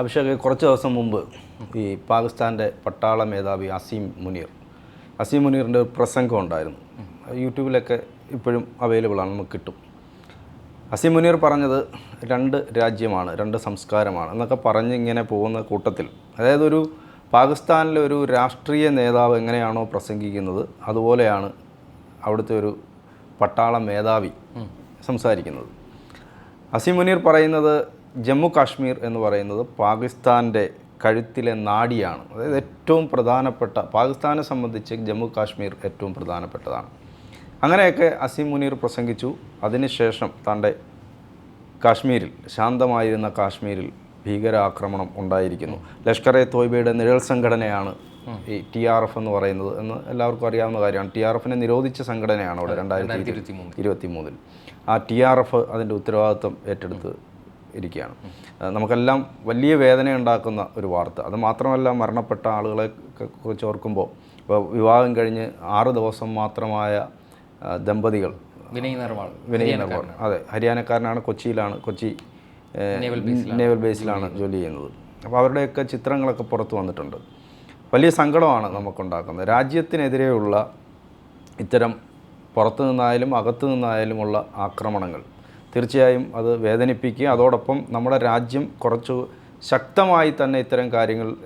അഭിഷേക് കുറച്ച് ദിവസം മുമ്പ് ഈ പാകിസ്ഥാന്റെ പട്ടാള മേധാവി അസീം മുനീർ. അസീം മുനീറിന്റെ ഒരു പ്രസംഗം ഉണ്ടായിരുന്നു. യൂട്യൂബിലൊക്കെ ഇപ്പോഴും അവൈലബിൾ ആണ് നമുക്ക് കിട്ടും. അസീം മുനീർ പറഞ്ഞത് രണ്ട് രാജ്യമാണ് രണ്ട് സംസ്കാരമാണ് എന്നൊക്കെ പറഞ്ഞ് ഇങ്ങനെ പോകുന്ന കൂട്ടത്തിൽ. അതായത് ഒരു പാകിസ്ഥാനിലെ ഒരു രാഷ്ട്രീയ നേതാവ് എങ്ങനെയാണോ പ്രസംഗിക്കുന്നത് അതുപോലെയാണ് അവിടുത്തെ ഒരു പട്ടാള മേധാവി സംസാരിക്കുന്നത്. അസീം മുനീർ പറയുന്നത് ജമ്മു കാശ്മീർ എന്ന് പറയുന്നത് പാകിസ്ഥാന്റെ കഴുത്തിലെ നാടിയാണ്. അതായത് ഏറ്റവും പ്രധാനപ്പെട്ട പാകിസ്ഥാനെ സംബന്ധിച്ച് ജമ്മു കാശ്മീർ ഏറ്റവും പ്രധാനപ്പെട്ടതാണ്. അങ്ങനെയൊക്കെ അസീം മുനീർ പ്രസംഗിച്ചു. അതിനുശേഷം തന്റെ കാശ്മീരിൽ ശാന്തമായിരുന്ന കാശ്മീരിൽ ഭീകരാക്രമണം ഉണ്ടായിരിക്കുന്നു. ലഷ്കർ എ തോയ്ബയുടെ നിഴൽ സംഘടനയാണ് ഈ ടി ആർ എഫ് എന്ന് പറയുന്നത് എന്ന് എല്ലാവർക്കും അറിയാവുന്ന കാര്യമാണ്. ടി ആർ എഫിനെ നിരോധിച്ച സംഘടനയാണ് അവിടെ രണ്ടായിരത്തി ഇരുപത്തി മൂന്നിൽ ആ ടി ആർ എഫ് അതിന്റെ ഉത്തരവാദിത്വം ഏറ്റെടുത്ത് ഇരിക്കുകയാണ്. നമുക്കെല്ലാം വലിയ വേദന ഉണ്ടാക്കുന്ന ഒരു വാർത്ത. അത് മാത്രമല്ല മരണപ്പെട്ട ആളുകളെ കുറിച്ച് ഓർക്കുമ്പോൾ ഇപ്പോൾ വിവാഹം കഴിഞ്ഞ് ആറ് ദിവസം മാത്രമായ ദമ്പതികൾ വിനയ് നർവാൾ വിനയ് നർവാൾ അതെ ഹരിയാനക്കാരനാണ് കൊച്ചിയിലാണ് കൊച്ചി നേവൽ ബേസിലാണ് ജോലി ചെയ്യുന്നത്. അപ്പോൾ അവരുടെയൊക്കെ ചിത്രങ്ങളൊക്കെ പുറത്ത് വന്നിട്ടുണ്ട്. വലിയ സങ്കടമാണ് നമുക്കുണ്ടാക്കുന്നത്. രാജ്യത്തിനെതിരെയുള്ള ഇത്തരം പുറത്തു നിന്നായാലും അകത്തു നിന്നായാലുമുള്ള ആക്രമണങ്ങൾ. തീർച്ചയായും അത് വേദനിപ്പിക്കുക അതോടൊപ്പം നമ്മുടെ രാജ്യം കുറച്ചു ശക്തമായി തന്നെ ഇത്തരം കാര്യങ്ങൾ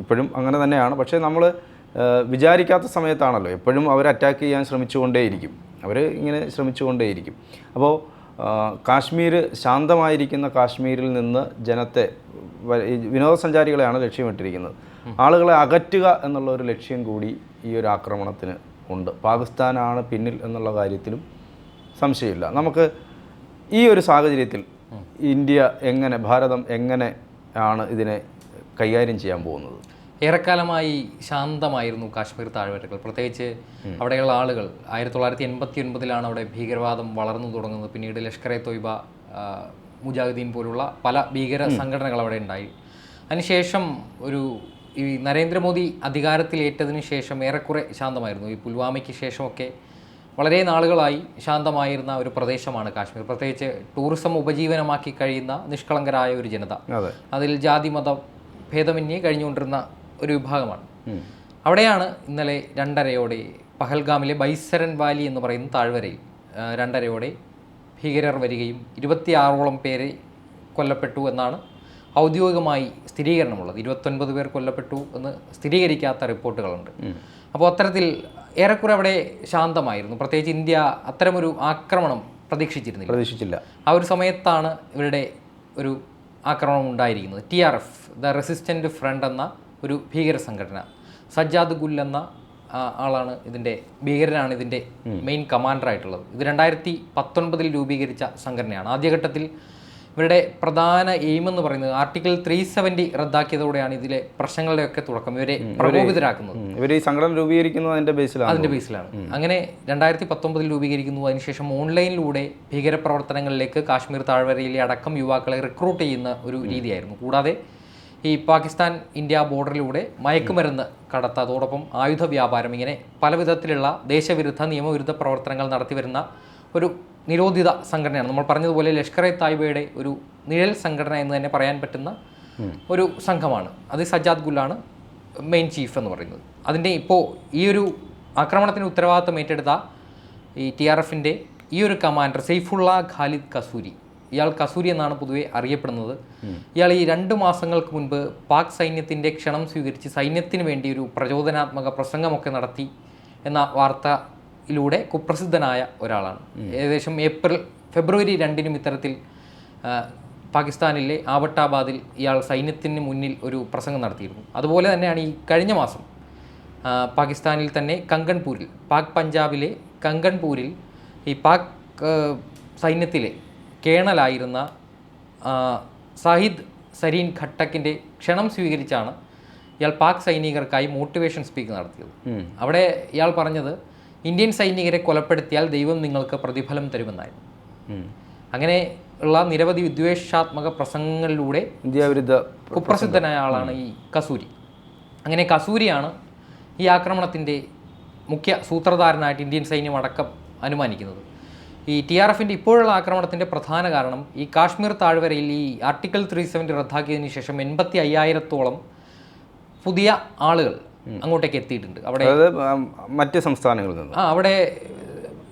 ഇപ്പോഴും അങ്ങനെ തന്നെയാണ്. പക്ഷേ നമ്മൾ വിചാരിക്കാത്ത സമയത്താണല്ലോ. എപ്പോഴും അവർ അറ്റാക്ക് ചെയ്യാൻ ശ്രമിച്ചുകൊണ്ടേയിരിക്കും. അവർ ഇങ്ങനെ ശ്രമിച്ചുകൊണ്ടേയിരിക്കും. അപ്പോൾ കാശ്മീർ ശാന്തമായിരിക്കുന്ന കാശ്മീരിൽ നിന്ന് ജനത്തെ വിനോദസഞ്ചാരികളെയാണ് ലക്ഷ്യമിട്ടിരിക്കുന്നത്. ആളുകളെ അകറ്റുക എന്നുള്ള ഒരു ലക്ഷ്യം കൂടി ഈ ഒരു ആക്രമണത്തിന് ഉണ്ട്. പാകിസ്ഥാനാണ് പിന്നിൽ എന്നുള്ള കാര്യത്തിലും സംശയമില്ല. നമുക്ക് ഈ ഒരു സാഹചര്യത്തിൽ ഇന്ത്യ എങ്ങനെ ഭാരതം എങ്ങനെ ആണ് ഇതിനെ കൈകാര്യം ചെയ്യാൻ പോകുന്നത്? ഏറെക്കാലമായി ശാന്തമായിരുന്നു കാശ്മീർ താഴ്വരകൾ. പ്രത്യേകിച്ച് അവിടെയുള്ള ആളുകൾ ആയിരത്തി തൊള്ളായിരത്തി എൺപത്തി ഒൻപതിലാണ് അവിടെ ഭീകരവാദം വളർന്നു തുടങ്ങുന്നത്. പിന്നീട് ലഷ്കർ എ തൊയ്ബ മുജാഹുദ്ദീൻ പോലുള്ള പല ഭീകര സംഘടനകൾ അവിടെ ഉണ്ടായി. അതിനുശേഷം ഒരു ഈ നരേന്ദ്രമോദി അധികാരത്തിലേറ്റതിന് ശേഷം ഏറെക്കുറെ ശാന്തമായിരുന്നു. ഈ പുൽവാമയ്ക്ക് ശേഷമൊക്കെ വളരെ നാളുകളായി ശാന്തമായിരുന്ന ഒരു പ്രദേശമാണ് കാശ്മീർ. പ്രത്യേകിച്ച് ടൂറിസം ഉപജീവനമാക്കി കഴിയുന്ന നിഷ്കളങ്കരായ ഒരു ജനത. അതിൽ ജാതി മത ഭേദമന്യേ കഴിഞ്ഞുകൊണ്ടിരുന്ന ഒരു വിഭാഗമാണ്. അവിടെയാണ് ഇന്നലെ രണ്ടരയോടെ പഹൽഗാമിലെ ബൈസരൻ വാലി എന്ന് പറയുന്ന താഴ്വരയിൽ രണ്ടരയോടെ ഭീകരർ വരികയും ഇരുപത്തിയാറോളം പേരെ കൊല്ലപ്പെട്ടു എന്നാണ് ഔദ്യോഗികമായി സ്ഥിരീകരണമുള്ളത്. ഇരുപത്തൊൻപത് പേർ കൊല്ലപ്പെട്ടു എന്ന് സ്ഥിരീകരിക്കാത്ത റിപ്പോർട്ടുകളുണ്ട്. അപ്പോൾ അത്തരത്തിൽ ഏറെക്കുറെ അവിടെ ശാന്തമായിരുന്നു. പ്രത്യേകിച്ച് ഇന്ത്യ അത്തരമൊരു ആക്രമണം പ്രതീക്ഷിച്ചിരുന്നില്ല. പ്രതീക്ഷിച്ചില്ല. ആ ഒരു സമയത്താണ് ഇവരുടെ ഒരു ആക്രമണം ഉണ്ടായിരിക്കുന്നത്. T R F the resistant front എന്ന ഒരു ഭീകര സംഘടന. സജ്ജാദ് ഗുൽ എന്ന ആളാണ് ഇതിന്റെ ഭീകരനാണ് ഇതിന്റെ മെയിൻ കമാൻഡർ ആയിട്ടുള്ളത്. ഇത് രണ്ടായിരത്തി പത്തൊൻപതിൽ രൂപീകരിച്ച സംഘടനയാണ്. ആദ്യഘട്ടത്തിൽ ഇവരുടെ പ്രധാന എയിം എന്ന് പറയുന്നത് ആർട്ടിക്കിൾ ത്രീ സെവന്റി റദ്ദാക്കിയതോടെയാണ് ഇതിലെ പ്രശ്നങ്ങളുടെയൊക്കെ തുടക്കം. ഇവരെ പ്രകോപിതരാക്കുന്നത്. ഇവർ ഈ സംഘടന രൂപീകരിക്കുന്നത് അതിന്റെ ബേസിലാണ് അതിന്റെ ബേസിലാണ് അങ്ങനെ രണ്ടായിരത്തി പത്തൊമ്പതിൽ രൂപീകരിക്കുന്നു. അതിനുശേഷം ഓൺലൈനിലൂടെ ഭീകരപ്രവർത്തനങ്ങളിലേക്ക് കാശ്മീർ താഴ്വരയിലെ അടക്കം യുവാക്കളെ റിക്രൂട്ട് ചെയ്യുന്ന ഒരു രീതിയായിരുന്നു. കൂടാതെ ഈ പാകിസ്ഥാൻ ഇന്ത്യ ബോർഡറിലൂടെ മയക്കുമരുന്ന് കടത്ത. അതോടൊപ്പം ആയുധ വ്യാപാരം ഇങ്ങനെ പല വിധത്തിലുള്ള ദേശവിരുദ്ധ നിയമവിരുദ്ധ പ്രവർത്തനങ്ങൾ നടത്തി വരുന്ന ഒരു നിരോധിത സംഘടനയാണ്. നമ്മൾ പറഞ്ഞതുപോലെ ലഷ്കർ എ തായ്ബയുടെ ഒരു നിഴൽ സംഘടന എന്ന് തന്നെ പറയാൻ പറ്റുന്ന ഒരു സംഘമാണ്. അത് സജ്ജാദ് ഗുല്ലാണ് മെയിൻ ചീഫ് എന്ന് പറയുന്നത്. അതിന്റെ ഇപ്പോൾ ഈ ഒരു ആക്രമണത്തിന് ഉത്തരവാദിത്വം ഏറ്റെടുത്ത ഈ ടി ആർ എഫിന്റെ ഈ ഒരു കമാൻഡർ സെയ്ഫുള്ള ഖാലിദ് കസൂരി. ഇയാൾ കസൂരി എന്നാണ് പൊതുവെ അറിയപ്പെടുന്നത്. ഇയാൾ ഈ രണ്ട് മാസങ്ങൾക്ക് മുൻപ് പാക് സൈന്യത്തിന്റെ ക്ഷണം സ്വീകരിച്ച് സൈന്യത്തിന് വേണ്ടി ഒരു പ്രചോദനാത്മക പ്രസംഗമൊക്കെ നടത്തി എന്ന വാർത്തയിലൂടെ കുപ്രസിദ്ധനായ ഒരാളാണ്. ഏകദേശം ഏപ്രിൽ ഫെബ്രുവരി രണ്ടിനും ഇത്തരത്തിൽ പാകിസ്ഥാനിലെ ആബട്ടാബാദിൽ ഇയാൾ സൈന്യത്തിന് മുന്നിൽ ഒരു പ്രസംഗം നടത്തിയിരുന്നു. അതുപോലെ തന്നെയാണ് ഈ കഴിഞ്ഞ മാസം പാകിസ്ഥാനിൽ തന്നെ കങ്കൺപൂരിൽ പാക് പഞ്ചാബിലെ കങ്കൺപൂരിൽ ഈ പാക് സൈന്യത്തിലെ കേണലായിരുന്ന സാഹിദ് സരീൻ ഖട്ടക്കിന്റെ ക്ഷണം സ്വീകരിച്ചാണ് ഇയാൾ പാക് സൈനികർക്കായി മോട്ടിവേഷൻ സ്പീക്ക് നടത്തിയത്. അവിടെ ഇയാൾ പറഞ്ഞത് ഇന്ത്യൻ സൈനികരെ കൊലപ്പെടുത്തിയാൽ ദൈവം നിങ്ങൾക്ക് പ്രതിഫലം തരുമെന്നായിരുന്നു. അങ്ങനെ ഉള്ള നിരവധി വിദ്വേഷാത്മക പ്രസംഗങ്ങളിലൂടെ ഇന്ത്യ വിരുദ്ധ കുപ്രസിദ്ധനായ ആളാണ് ഈ കസൂരി. അങ്ങനെ കസൂരിയാണ് ഈ ആക്രമണത്തിന്റെ മുഖ്യ സൂത്രധാരനായിട്ട് ഇന്ത്യൻ സൈന്യം അടക്കം അനുമാനിക്കുന്നത്. ഈ ടി ആർ എഫിന്റെ ഇപ്പോഴുള്ള ആക്രമണത്തിന്റെ പ്രധാന കാരണം ഈ കാശ്മീർ താഴ്വരയിൽ ഈ ആർട്ടിക്കിൾ ത്രീ സെവന്റി റദ്ദാക്കിയതിന് ശേഷം എൺപത്തി അയ്യായിരത്തോളം പുതിയ ആളുകൾ അങ്ങോട്ടേക്ക് എത്തിയിട്ടുണ്ട്. അവിടെ മറ്റ് സംസ്ഥാനങ്ങളിൽ നിന്ന്. ആ അവിടെ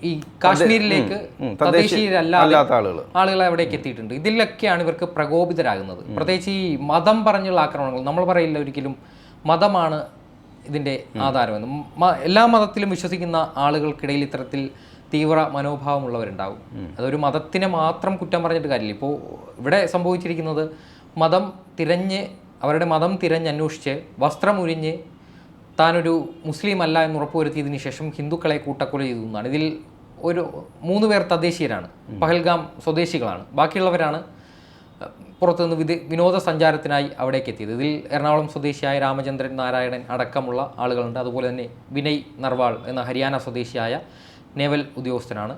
ഈ കാശ്മീരിലേക്ക് തദ്ദേശീയരല്ലാത്ത തദ്ദേശീയ തദ്ദേശീയരല്ലാതെ ആളുകൾ ആളുകൾ അവിടേക്ക് എത്തിയിട്ടുണ്ട്. ഇതിലൊക്കെയാണ് ഇവർക്ക് പ്രകോപിതരാകുന്നത്. പ്രത്യേകിച്ച് ഈ മതം പറഞ്ഞുള്ള ആക്രമണങ്ങൾ നമ്മൾ പറയില്ല ഒരിക്കലും മതമാണ് ഇതിന്റെ ആധാരമെന്ന്. എല്ലാ മതത്തിലും വിശ്വസിക്കുന്ന ആളുകൾക്കിടയിൽ ഇത്തരത്തിൽ തീവ്ര മനോഭാവമുള്ളവരുണ്ടാവും. അതൊരു മതത്തിനെ മാത്രം കുറ്റം പറഞ്ഞിട്ട് കാര്യമില്ല. ഇപ്പോൾ ഇവിടെ സംഭവിച്ചിരിക്കുന്നത് മതം തിരഞ്ഞ് അവരുടെ മതം തിരഞ്ഞന്വേഷിച്ച് വസ്ത്രമുരിഞ്ഞ് താനൊരു മുസ്ലിം അല്ല എന്ന് ഉറപ്പുവരുത്തിയതിന് ശേഷം ഹിന്ദുക്കളെ കൂട്ടക്കൊല ചെയ്തു എന്നാണ്. ഇതിൽ ഒരു മൂന്ന് പേർ തദ്ദേശീയരാണ്. പഹൽഗാം സ്വദേശികളാണ്. ബാക്കിയുള്ളവരാണ് പുറത്തുനിന്ന് വിദ വിനോദസഞ്ചാരത്തിനായി അവിടേക്ക് എത്തിയത്. ഇതിൽ എറണാകുളം സ്വദേശിയായ രാമചന്ദ്രൻ നാരായണൻ അടക്കമുള്ള ആളുകളുണ്ട്. അതുപോലെ തന്നെ വിനയ് നർവാൾ എന്ന ഹരിയാന സ്വദേശിയായ നേവൽ ഉദ്യോഗസ്ഥനാണ്.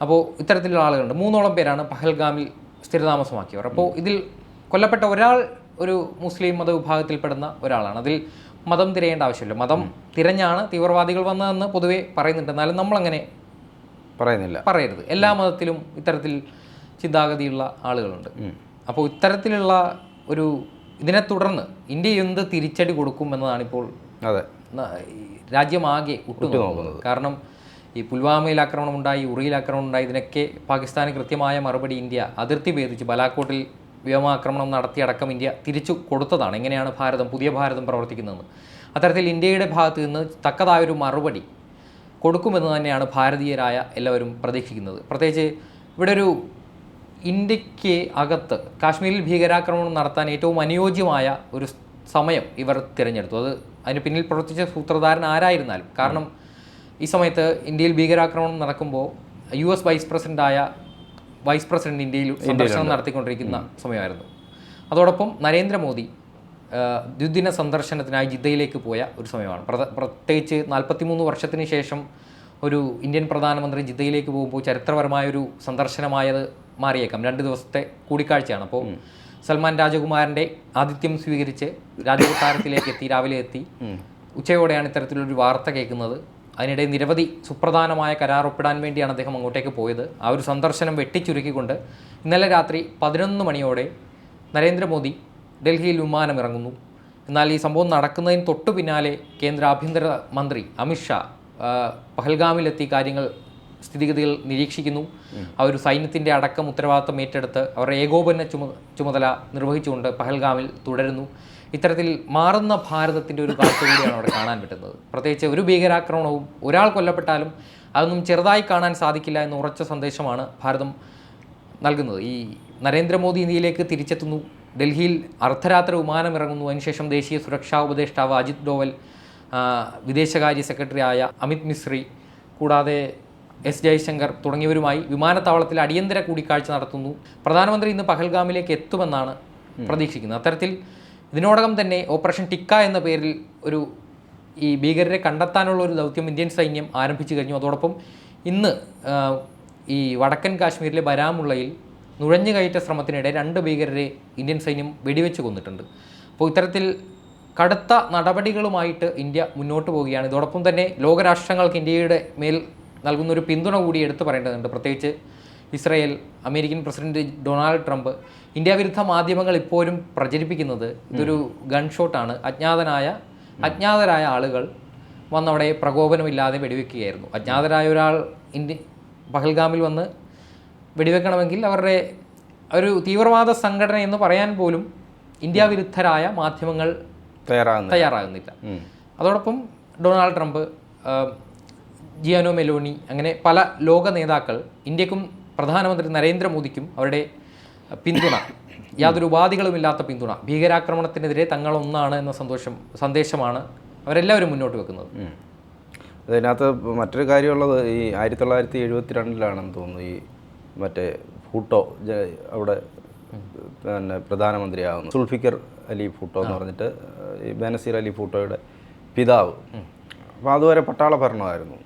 അപ്പോൾ ഇത്തരത്തിലുള്ള ആളുകളുണ്ട്. മൂന്നോളം പേരാണ് പഹൽഗാമിൽ സ്ഥിരതാമസമാക്കിയവർ. അപ്പോൾ ഇതിൽ കൊല്ലപ്പെട്ട ഒരാൾ ഒരു മുസ്ലിം മതവിഭാഗത്തിൽപ്പെടുന്ന ഒരാളാണ്. അതിൽ മതം തിരയേണ്ട ആവശ്യമില്ല. മതം തിരഞ്ഞാണ് തീവ്രവാദികൾ വന്നതെന്ന് പൊതുവെ പറയുന്നുണ്ട്. എന്നാലും നമ്മളങ്ങനെ പറയുന്നില്ല. പറയരുത്. എല്ലാ മതത്തിലും ഇത്തരത്തിൽ ചിന്താഗതിയുള്ള ആളുകളുണ്ട്. അപ്പോൾ ഇത്തരത്തിലുള്ള ഒരു ഇതിനെ തുടർന്ന് ഇന്ത്യ എന്ത് തിരിച്ചടി കൊടുക്കും എന്നതാണ് ഇപ്പോൾ അതെ രാജ്യമാകെ ഉറ്റുനോക്കുന്നത് കാരണം ഈ പുൽവാമയിൽ ആക്രമണം ഉണ്ടായി ഉറിയിൽ ആക്രമണം ഉണ്ടായി ഇതിനൊക്കെ പാകിസ്ഥാന് കൃത്യമായ മറുപടി ഇന്ത്യ അതിർത്തി ഭേദിച്ച്. ബലാക്കോട്ടിൽ വ്യോമാക്രമണം നടത്തിയടക്കം ഇന്ത്യ തിരിച്ചു കൊടുത്തതാണ്. എങ്ങനെയാണ് ഭാരതം പുതിയ ഭാരതം പ്രവർത്തിക്കുന്നതെന്ന്. അത്തരത്തിൽ ഇന്ത്യയുടെ ഭാഗത്ത് നിന്ന് തക്കതായൊരു മറുപടി കൊടുക്കുമെന്ന് തന്നെയാണ് ഭാരതീയരായ എല്ലാവരും പ്രതീക്ഷിക്കുന്നത്. പ്രത്യേകിച്ച് ഇവിടെ ഒരു ഇന്ത്യയ്ക്ക് അകത്ത് കാശ്മീരിൽ ഭീകരാക്രമണം നടത്താൻ ഏറ്റവും അനുയോജ്യമായ ഒരു സമയം ഇവർ തിരഞ്ഞെടുത്തു. അത് അതിന് പിന്നിൽ പ്രവർത്തിച്ച സൂത്രധാരൻ ആരായിരുന്നാലും. കാരണം ഈ സമയത്ത് ഇന്ത്യയിൽ ഭീകരാക്രമണം നടക്കുമ്പോൾ യു എസ് വൈസ് പ്രസിഡന്റായ വൈസ് പ്രസിഡന്റ് ഇന്ത്യയിൽ സന്ദർശനം നടത്തിക്കൊണ്ടിരിക്കുന്ന സമയമായിരുന്നു. അതോടൊപ്പം നരേന്ദ്രമോദി ദ്വിദിന സന്ദർശനത്തിനായി ജിദ്ദയിലേക്ക് പോയ ഒരു സമയമാണ്. പ്രത- പ്രത്യേകിച്ച് നാൽപ്പത്തിമൂന്ന് വർഷത്തിന് ശേഷം ഒരു ഇന്ത്യൻ പ്രധാനമന്ത്രി ജിദ്ദയിലേക്ക് പോകുമ്പോൾ ചരിത്രപരമായൊരു സന്ദർശനമായത് മാറിയേക്കാം. രണ്ട് ദിവസത്തെ കൂടിക്കാഴ്ചയാണ്. അപ്പോൾ സൽമാൻ രാജകുമാരന്റെ ആതിഥ്യം സ്വീകരിച്ച് രാജകൊട്ടാരത്തിലേക്ക് എത്തി രാവിലെ എത്തി. ഉച്ചയോടെയാണ് ഇത്തരത്തിലൊരു വാർത്ത കേൾക്കുന്നത്. അതിനിടെ നിരവധി സുപ്രധാനമായ കരാർ ഒപ്പിടാൻ വേണ്ടിയാണ് അദ്ദേഹം അങ്ങോട്ടേക്ക് പോയത്. ആ ഒരു സന്ദർശനം വെട്ടിച്ചുരുക്കിക്കൊണ്ട് ഇന്നലെ രാത്രി പതിനൊന്ന് മണിയോടെ നരേന്ദ്രമോദി ഡൽഹിയിൽ വിമാനം ഇറങ്ങുന്നു എന്നാൽ ഈ സംഭവം നടക്കുന്നതിന് തൊട്ടു പിന്നാലെ കേന്ദ്ര ആഭ്യന്തര മന്ത്രി അമിത്ഷാ പഹൽഗാമിലെത്തി കാര്യങ്ങൾ സ്ഥിതിഗതികൾ നിരീക്ഷിക്കുന്നു. ആ ഒരു സൈന്യത്തിന്റെ അടക്കം ഉത്തരവാദിത്തം ഏറ്റെടുത്ത് അവരുടെ ഏകോപന ചുമ ചുമതല നിർവഹിച്ചുകൊണ്ട് പഹൽഗാമിൽ തുടരുന്നു. ഇത്തരത്തിൽ മാറുന്ന ഭാരതത്തിന്റെ ഒരു കാഴ്ച കൂടിയാണ് അവിടെ കാണാൻ പറ്റുന്നത്. പ്രത്യേകിച്ച് ഒരു ഭീകരാക്രമണവും ഒരാൾ കൊല്ലപ്പെട്ടാലും അതൊന്നും ചെറുതായി കാണാൻ സാധിക്കില്ല എന്ന ഉറച്ച സന്ദേശമാണ് ഭാരതം നൽകുന്നത്. ഈ നരേന്ദ്രമോദി ഇന്ത്യയിലേക്ക് തിരിച്ചെത്തുന്നു ഡൽഹിയിൽ അർദ്ധരാത്രി വിമാനം ഇറങ്ങുന്നു അതിനുശേഷം ദേശീയ സുരക്ഷാ ഉപദേഷ്ടാവ് അജിത് ഡോവൽ വിദേശകാര്യ സെക്രട്ടറി ആയ അമിത് മിശ്രി കൂടാതെ എസ് ജയശങ്കർ തുടങ്ങിയവരുമായി വിമാനത്താവളത്തിൽ അടിയന്തര കൂടിക്കാഴ്ച നടത്തുന്നു. പ്രധാനമന്ത്രി ഇന്ന് പഹൽഗാമിലേക്ക് എത്തുമെന്നാണ് പ്രതീക്ഷിക്കുന്നത്. അത്തരത്തിൽ ഇതിനോടകം തന്നെ ഓപ്പറേഷൻ ടിക്ക എന്ന പേരിൽ ഒരു ഈ ഭീകരരെ കണ്ടെത്താനുള്ള ഒരു ദൗത്യം ഇന്ത്യൻ സൈന്യം ആരംഭിച്ചു കഴിഞ്ഞു. അതോടൊപ്പം ഇന്ന് ഈ വടക്കൻ കാശ്മീരിലെ ബരാമുള്ളയിൽ നുഴഞ്ഞുകയറ്റ ശ്രമത്തിനിടെ രണ്ട് ഭീകരരെ ഇന്ത്യൻ സൈന്യം വെടിവെച്ച് കൊന്നിട്ടുണ്ട്. അപ്പോൾ ഇത്തരത്തിൽ കടുത്ത നടപടികളുമായിട്ട് ഇന്ത്യ മുന്നോട്ട് പോവുകയാണ്. ഇതോടൊപ്പം തന്നെ ലോകരാഷ്ട്രങ്ങൾക്ക് ഇന്ത്യയുടെ മേൽ നൽകുന്ന ഒരു പിന്തുണ കൂടി എടുത്തു പറയേണ്ടതുണ്ട്. പ്രത്യേകിച്ച് Israel American president Donald Trump India വിരുദ്ധ മാധ്യമങ്ങൾ ഇപ്പോഴും പ്രചരിപ്പിക്കുന്നത് ഇതൊരു ഗൺഷോട്ടാണ് അജ്ഞാതനായ അജ്ഞാതരായ ആളുകൾ വന്നവിടെ പ്രകോപനമില്ലാതെ വെടിവെക്കുകയായിരുന്നു. അജ്ഞാതരായ ഒരാൾ ഇന്ത്യ പഹൽഗാമിൽ വന്ന് വെടിവെക്കണമെങ്കിൽ അവരുടെ ഒരു തീവ്രവാദ സംഘടന എന്ന് പറയാൻ പോലും ഇന്ത്യ വിരുദ്ധരായ മാധ്യമങ്ങൾ തയ്യാറാകുന്നില്ല. തയ്യാറാകുന്നില്ല. അതോടൊപ്പം ഡൊണാൾഡ് ട്രംപ് ജിയാനോ മെലോണി അങ്ങനെ പല ലോക നേതാക്കൾ ഇന്ത്യക്കും പ്രധാനമന്ത്രി നരേന്ദ്രമോദിക്കും അവരുടെ പിന്തുണ. യാതൊരു ഉപാധികളുമില്ലാത്ത പിന്തുണ. ഭീകരാക്രമണത്തിനെതിരെ തങ്ങൾ ഒന്നാണ് എന്ന സന്തോഷം സന്ദേശമാണ് അവരെല്ലാവരും മുന്നോട്ട് വെക്കുന്നത്. അതിനകത്ത് മറ്റൊരു കാര്യമുള്ളത് ഈ ആയിരത്തി തൊള്ളായിരത്തി എഴുപത്തി രണ്ടിലാണെന്ന് തോന്നുന്നു ഈ മറ്റേ ഭൂട്ടോ അവിടെ പിന്നെ പ്രധാനമന്ത്രിയാകുന്നു സുൽഫിക്കർ അലി ഭൂട്ടോ എന്ന് പറഞ്ഞിട്ട് ഈ ബനസീർ അലി ഭൂട്ടോയുടെ പിതാവ്. അപ്പോൾ അതുവരെ പട്ടാള ഭരണമായിരുന്നു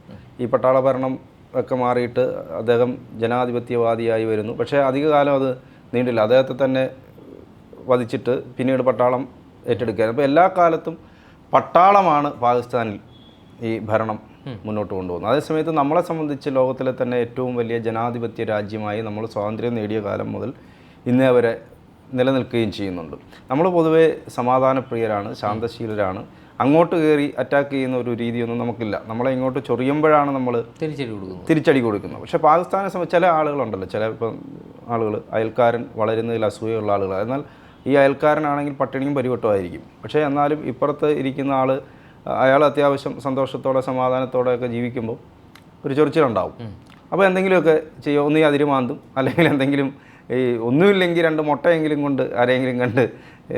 ഈ പട്ടാള ഭരണം ഒക്കെ മാറിയിട്ട് അദ്ദേഹം ജനാധിപത്യവാദിയായി വരുന്നു. പക്ഷേ അധികകാലം അത് നീണ്ടില്ല. അദ്ദേഹത്തെ തന്നെ വധിച്ചിട്ട് പിന്നീട് പട്ടാളം ഏറ്റെടുക്കുകയാണ്. അപ്പോൾ എല്ലാ കാലത്തും പട്ടാളമാണ് പാകിസ്ഥാനിൽ ഈ ഭരണം മുന്നോട്ട് കൊണ്ടുപോകുന്നത്. അതേസമയത്ത് നമ്മളെ സംബന്ധിച്ച് ലോകത്തിലെ തന്നെ ഏറ്റവും വലിയ ജനാധിപത്യ രാജ്യമായി നമ്മൾ സ്വാതന്ത്ര്യം നേടിയ കാലം മുതൽ ഇന്നേ വരെ നിലനിൽക്കുകയും ചെയ്യുന്നുണ്ട്. നമ്മൾ പൊതുവേ സമാധാനപ്രിയരാണ് ശാന്തശീലരാണ്. അങ്ങോട്ട് കയറി അറ്റാക്ക് ചെയ്യുന്ന ഒരു രീതിയൊന്നും നമുക്കില്ല. നമ്മളെ ഇങ്ങോട്ട് ചൊറിയുമ്പോഴാണ് നമ്മൾ തിരിച്ചടി കൊടുക്കുന്നത്. തിരിച്ചടി കൊടുക്കുന്നത്. പക്ഷേ പാകിസ്ഥാനെ സംബന്ധിച്ച് ചില ആളുകളുണ്ടല്ലോ. ചില ഇപ്പം ആളുകൾ അയൽക്കാരൻ വളരുന്നതിൽ അസൂയുള്ള ആളുകൾ എന്നാൽ ഈ അയൽക്കാരനാണെങ്കിൽ പട്ടിണിയും പരിവട്ടമായിരിക്കും. പക്ഷേ എന്നാലും ഇപ്പുറത്ത് ഇരിക്കുന്ന ആൾ അയാൾ അത്യാവശ്യം സന്തോഷത്തോടെ സമാധാനത്തോടെ ഒക്കെ ജീവിക്കുമ്പോൾ ഒരു ചൊറിച്ചിലുണ്ടാവും. അപ്പോൾ എന്തെങ്കിലുമൊക്കെ ചെയ്യും ഒന്നീ അതിരുമാന്തും അല്ലെങ്കിൽ എന്തെങ്കിലും ഈ ഒന്നുമില്ലെങ്കിൽ രണ്ട് മുട്ടയെങ്കിലും കൊണ്ട് ആരെങ്കിലും കണ്ട്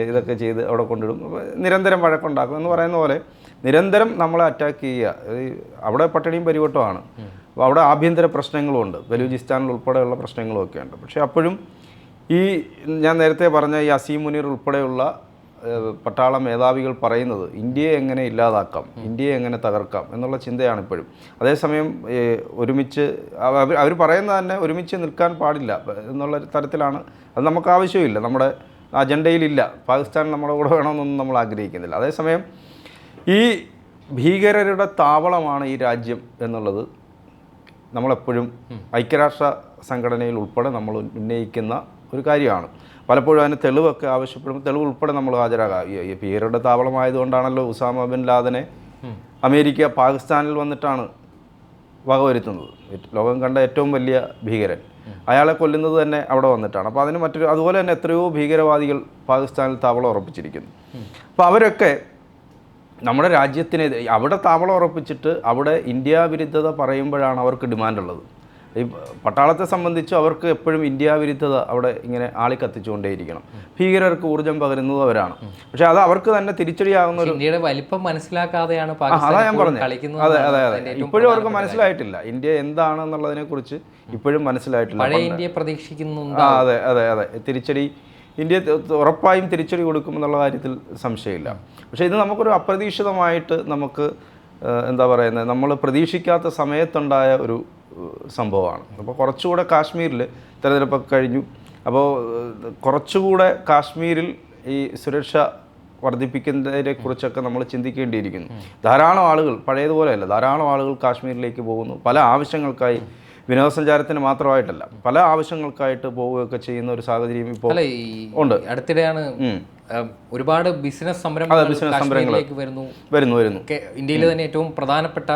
ഇതൊക്കെ ചെയ്ത് അവിടെ കൊണ്ടിടും. നിരന്തരം വഴക്കുണ്ടാക്കും എന്ന് പറയുന്ന പോലെ നിരന്തരം നമ്മളെ അറ്റാക്ക് ചെയ്യുക. അവിടെ പട്ടിണിയും പരിവട്ടമാണ് അപ്പോൾ അവിടെ ആഭ്യന്തര പ്രശ്നങ്ങളും ഉണ്ട്. ബലൂചിസ്ഥാനിൽ ഉൾപ്പെടെയുള്ള പ്രശ്നങ്ങളും ഒക്കെ ഉണ്ട് പക്ഷേ അപ്പോഴും ഈ ഞാൻ നേരത്തെ പറഞ്ഞ ഈ അസീം മുനീർ ഉൾപ്പെടെയുള്ള പട്ടാള മേധാവികൾ പറയുന്നത് ഇന്ത്യയെ എങ്ങനെ ഇല്ലാതാക്കാം ഇന്ത്യയെ എങ്ങനെ തകർക്കാം എന്നുള്ള ചിന്തയാണ് ഇപ്പോഴും അതേസമയം ഒരുമിച്ച് അവർ പറയുന്നത് തന്നെ ഒരുമിച്ച് നിൽക്കാൻ പാടില്ല എന്നുള്ള തരത്തിലാണ്. അത് നമുക്ക് ആവശ്യമില്ല. നമ്മുടെ അജണ്ടയിലില്ല. പാകിസ്ഥാൻ നമ്മുടെ കൂടെ വേണമെന്നൊന്നും നമ്മൾ ആഗ്രഹിക്കുന്നില്ല. അതേസമയം ഈ ഭീകരരുടെ താവളമാണ് ഈ രാജ്യം എന്നുള്ളത് നമ്മളെപ്പോഴും ഐക്യരാഷ്ട്ര സംഘടനയിൽ ഉൾപ്പെടെ നമ്മൾ ഉന്നയിക്കുന്ന ഒരു കാര്യമാണ്. പലപ്പോഴും അതിന് തെളിവൊക്കെ ആവശ്യപ്പെടുമ്പോൾ തെളിവ് ഉൾപ്പെടെ നമ്മൾ ഹാജരാകാം. ഈ- പേരുടെ താവളമായതുകൊണ്ടാണല്ലോ ഉസാമ ബിൻ ലാദനെ അമേരിക്ക പാകിസ്ഥാനിൽ വന്നിട്ടാണ് വകവരുത്തുന്നത് ലോകം കണ്ട ഏറ്റവും വലിയ ഭീകരൻ. അയാളെ കൊല്ലുന്നത് തന്നെ അവിടെ വന്നിട്ടാണ്. അപ്പോൾ അതിന് മറ്റൊരു അതുപോലെ തന്നെ എത്രയോ ഭീകരവാദികൾ പാകിസ്ഥാനിൽ താവളം ഉറപ്പിച്ചിരിക്കുന്നു. അപ്പോൾ അവരൊക്കെ നമ്മുടെ രാജ്യത്തിനെതിരെ അവിടെ താവളം ഉറപ്പിച്ചിട്ട് അവിടെ ഇന്ത്യ വിരുദ്ധത പറയുമ്പോഴാണ് അവർക്ക് ഡിമാൻഡുള്ളത്. ഈ പട്ടാളത്തെ സംബന്ധിച്ച് അവർക്ക് എപ്പോഴും ഇന്ത്യ വിരുദ്ധത അവിടെ ഇങ്ങനെ ആളി കത്തിച്ചുകൊണ്ടേയിരിക്കണം. ഭീകരർക്ക് ഊർജം പകരുന്നത് അവരാണ് പക്ഷെ അത് അവർക്ക് തന്നെ തിരിച്ചടിയാകുന്ന ഒരു ഇന്ത്യയുടെ വലിപ്പം മനസ്സിലാക്കാതെയാണ് അതാ ഞാൻ പറഞ്ഞത് അതെ അതെ അതെ. ഇപ്പോഴും അവർക്ക് മനസ്സിലായിട്ടില്ല. ഇന്ത്യ എന്താണെന്നുള്ളതിനെ കുറിച്ച് ഇപ്പോഴും മനസ്സിലായിട്ടില്ല. പഴയ ഇന്ത്യയെ പ്രതീക്ഷിക്കുന്നുണ്ട് അതെ അതെ അതെ. തിരിച്ചടി ഇന്ത്യ ഉറപ്പായും തിരിച്ചടി കൊടുക്കുമെന്നുള്ള കാര്യത്തിൽ സംശയമില്ല. പക്ഷേ ഇത് നമുക്കൊരു അപ്രതീക്ഷിതമായിട്ട് നമുക്ക് എന്താ പറയുന്നത് നമ്മൾ പ്രതീക്ഷിക്കാത്ത സമയത്തുണ്ടായ ഒരു സംഭവമാണ്. അപ്പോൾ കുറച്ചുകൂടെ കാശ്മീരിൽ തെരഞ്ഞെടുപ്പൊക്കെ കഴിഞ്ഞു. അപ്പോൾ കുറച്ചുകൂടെ കാശ്മീരിൽ ഈ സുരക്ഷ വർദ്ധിപ്പിക്കുന്നതിനെ കുറിച്ചൊക്കെ നമ്മൾ ചിന്തിക്കേണ്ടിയിരിക്കുന്നു. ധാരാളം ആളുകൾ പഴയതുപോലെയല്ല ധാരാളം ആളുകൾ കാശ്മീരിലേക്ക് പോകുന്നു. പല ആവശ്യങ്ങൾക്കായി വിനോദസഞ്ചാരത്തിന് മാത്രമായിട്ടല്ല പല ആവശ്യങ്ങൾക്കായിട്ട് പോവുകയൊക്കെ ചെയ്യുന്ന ഒരു സാഹചര്യം ഇപ്പോൾ ഉണ്ട്. അടുത്തിടെയാണ് ഒരുപാട് ബിസിനസ് സംരംഭങ്ങൾ വരുന്നു. വരുന്നു വരുന്നു. ഇന്ത്യയിലെ തന്നെ ഏറ്റവും പ്രധാനപ്പെട്ട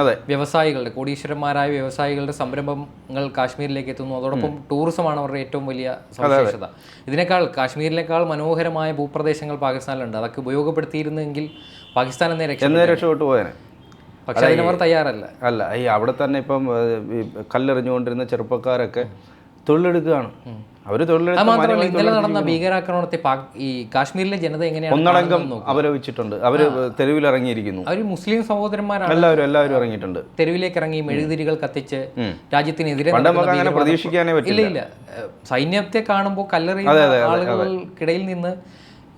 അതെ. വ്യവസായികളുടെ കോടീശ്വരന്മാരായ വ്യവസായികളുടെ സംരംഭങ്ങൾ കാശ്മീരിലേക്ക് എത്തുന്നു. അതോടൊപ്പം ടൂറിസമാണ് അവരുടെ ഏറ്റവും വലിയ സവിശേഷത. ഇതിനേക്കാൾ കാശ്മീരിനേക്കാൾ മനോഹരമായ ഭൂപ്രദേശങ്ങൾ പാകിസ്ഥാനിലുണ്ട്. അതൊക്കെ ഉപയോഗപ്പെടുത്തിയിരുന്നെങ്കിൽ പാകിസ്ഥാൻ എന്നെ രക്ഷ രക്ഷപ്പെട്ടു പോയനെ. പക്ഷെ അതിനവർ തയ്യാറല്ല. അല്ല ഈ അവിടെ തന്നെ ഇപ്പം കല്ലെറിഞ്ഞുകൊണ്ടിരുന്ന ചെറുപ്പക്കാരൊക്കെ തൊഴിലെടുക്കുകയാണ്. അവർ തൊഴിലെടുത്ത് ഇന്നലെ നടന്ന ഭീകരാക്രമണത്തെ ഈ കാശ്മീരിലെ ജനത എങ്ങനെയാണ് ഒന്നടങ്കം അപലപിച്ചിട്ടുണ്ട് അവർ തെരുവിലിറങ്ങിയിരിക്കുന്നു. അവർ മുസ്ലിം സഹോദരന്മാരാണ്. എല്ലാവരും എല്ലാവരും ഇറങ്ങിയിട്ടുണ്ട്. തെരുവിലേക്ക് ഇറങ്ങി മെഴുകുതിരികൾ കത്തിച്ച് രാജ്യത്തിനെതിരെ അങ്ങനെ പ്രതീക്ഷിക്കാനേ ഇല്ല പറ്റില്ല ഇല്ല സൈന്യത്തെ കാണുമ്പോൾ കല്ലെറിയുന്ന ആളുകൾക്കിടയിൽ നിന്ന്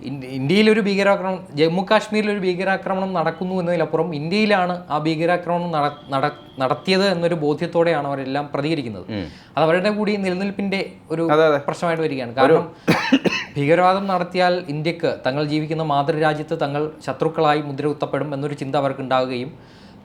ഇന്ത്യയിലൊരു ഭീകരാക്രമണം ജമ്മു കാശ്മീരിലൊരു ഭീകരാക്രമണം നടക്കുന്നു എന്നതിലപ്പുറം ഇന്ത്യയിലാണ് ആ ഭീകരാക്രമണം നട- നട- നടത്തിയത് എന്നൊരു ബോധ്യത്തോടെയാണ് അവരെല്ലാം പ്രതികരിക്കുന്നത്. അത് അവരുടെ കൂടി നിലനിൽപ്പിന്റെ ഒരു പ്രശ്നമായിട്ട് വരികയാണ്. കാരണം ഭീകരവാദം നടത്തിയാൽ ഇന്ത്യയ്ക്ക് തങ്ങൾ ജീവിക്കുന്ന മാതൃരാജ്യത്ത് തങ്ങൾ ശത്രുക്കളായി മുദ്ര കുത്തപ്പെടും എന്നൊരു ചിന്ത അവർക്ക് ഉണ്ടാവുകയും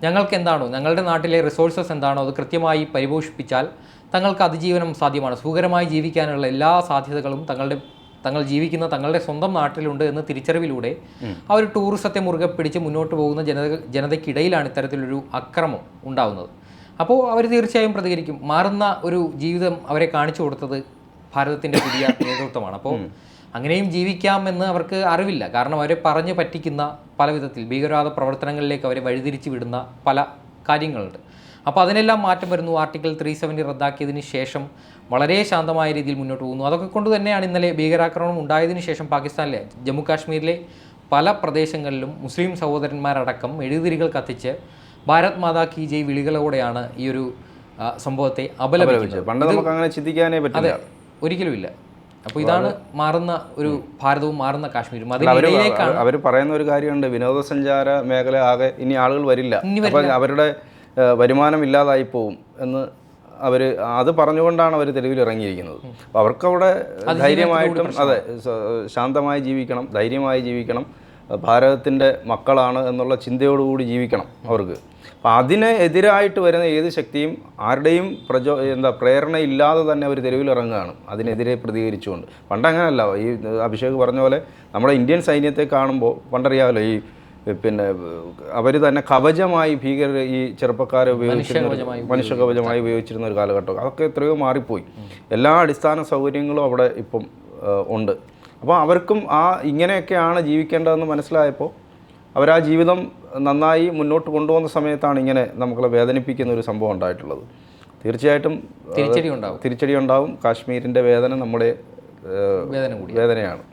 ഞങ്ങൾക്ക് എന്താണോ ഞങ്ങളുടെ നാട്ടിലെ റിസോഴ്സസ് എന്താണോ അത് കൃത്യമായി പരിപോഷിപ്പിച്ചാൽ തങ്ങൾക്ക് അതിജീവനം സാധ്യമാണ്. സുഖകരമായി ജീവിക്കാനുള്ള എല്ലാ സാധ്യതകളും തങ്ങളുടെ തങ്ങൾ ജീവിക്കുന്ന തങ്ങളുടെ സ്വന്തം നാട്ടിലുണ്ട് എന്ന തിരിച്ചറിവിലൂടെ ആ ഒരു ടൂറിസത്തെ മുറുകെ പിടിച്ച് മുന്നോട്ട് പോകുന്ന ജനത ജനതയ്ക്കിടയിലാണ് ഇത്തരത്തിലൊരു അക്രമം ഉണ്ടാവുന്നത്. അപ്പോൾ അവർ തീർച്ചയായും പ്രതികരിക്കും. മാറുന്ന ഒരു ജീവിതം അവരെ കാണിച്ചു കൊടുത്തത് ഭാരതത്തിന്റെ പുതിയ നേതൃത്വമാണ്. അപ്പോൾ അങ്ങനെയും ജീവിക്കാമെന്ന് അവർക്ക് അറിവില്ല. കാരണം അവരെ പറഞ്ഞു പറ്റിക്കുന്ന പല വിധത്തിൽ ഭീകരവാദ പ്രവർത്തനങ്ങളിലേക്ക് അവരെ വഴിതിരിച്ചു വിടുന്ന പല കാര്യങ്ങളുണ്ട്. അപ്പോൾ അതിനെല്ലാം മാറ്റം വരുന്നു. ആർട്ടിക്കിൾ ത്രീ സെവന്റി റദ്ദാക്കിയതിന് ശേഷം വളരെ ശാന്തമായ രീതിയിൽ മുന്നോട്ട് പോകുന്നു. അതൊക്കെ കൊണ്ട് തന്നെയാണ് ഇന്നലെ ഭീകരാക്രമണം ഉണ്ടായതിനു ശേഷം പാകിസ്ഥാനിലെ ജമ്മു കാശ്മീരിലെ പല പ്രദേശങ്ങളിലും മുസ്ലിം സഹോദരന്മാരടക്കം എഴുതിരികൾ കത്തിച്ച് ഭാരത് മാതാ കി ജയ് വിളികളോടെയാണ് ഈ ഒരു സംഭവത്തെ അപലപിച്ചത്. പണ്ട് നമുക്ക് അങ്ങനെ ചിന്തിക്കാനേ പറ്റില്ല. ഒരിക്കലുമില്ല. അപ്പോൾ ഇതാണ് മാറുന്ന ഒരു ഭാരതവും മാറുന്ന കാശ്മീരും. അതിലേക്കാണ് അവർ പറയുന്ന ഒരു കാര്യമുണ്ട്. വിനോദസഞ്ചാര മേഖല ആകെ ഇനി ആളുകൾ വരില്ല. അവരുടെ വരുമാനം ഇല്ലാതായി പോവും എന്ന് അവർ അത് പറഞ്ഞുകൊണ്ടാണ് അവർ തെരുവിൽ ഇറങ്ങിയിരിക്കുന്നത്. അപ്പോൾ അവർക്കവിടെ ധൈര്യമായിട്ടും അതെ ശാന്തമായി ജീവിക്കണം ധൈര്യമായി ജീവിക്കണം ഭാരതത്തിന്റെ മക്കളാണ് എന്നുള്ള ചിന്തയോടുകൂടി ജീവിക്കണം അവർക്ക്. അപ്പം അതിന് എതിരായിട്ട് വരുന്ന ഏത് ശക്തിയും ആരുടെയും പ്രചോ എന്താ പ്രേരണ ഇല്ലാതെ തന്നെ അവർ തെരുവിൽ ഇറങ്ങുകയാണ്. അതിനെതിരെ പ്രതികരിച്ചുകൊണ്ട്. പണ്ടങ്ങനല്ല ഈ അഭിഷേക് പറഞ്ഞ പോലെ നമ്മുടെ ഇന്ത്യൻ സൈന്യത്തെ കാണുമ്പോൾ പണ്ടറിയാമല്ലോ ഈ പിന്നെ അവർ തന്നെ കവചമായി ഭീകരർ ഈ ചെറുപ്പക്കാരെ ഉപയോഗിച്ചിരുന്ന മനുഷ്യ കവചമായി ഉപയോഗിച്ചിരുന്ന ഒരു കാലഘട്ടം. അതൊക്കെ എത്രയോ മാറിപ്പോയി. എല്ലാ അടിസ്ഥാന സൗകര്യങ്ങളും അവിടെ ഇപ്പം ഉണ്ട്. അപ്പോൾ അവർക്കും ആ ഇങ്ങനെയൊക്കെയാണ് ജീവിക്കേണ്ടതെന്ന് മനസ്സിലായപ്പോൾ അവർ ആ ജീവിതം നന്നായി മുന്നോട്ട് കൊണ്ടുപോകുന്ന സമയത്താണ് ഇങ്ങനെ നമ്മളെ വേദനിപ്പിക്കുന്ന ഒരു സംഭവം ഉണ്ടായിട്ടുള്ളത്. തീർച്ചയായിട്ടും തിരിച്ചടി ഉണ്ടാവും. തിരിച്ചടി ഉണ്ടാവും. കാശ്മീരിന്റെ വേദന നമ്മുടെ വേദന കൂടി വേദനയാണ്.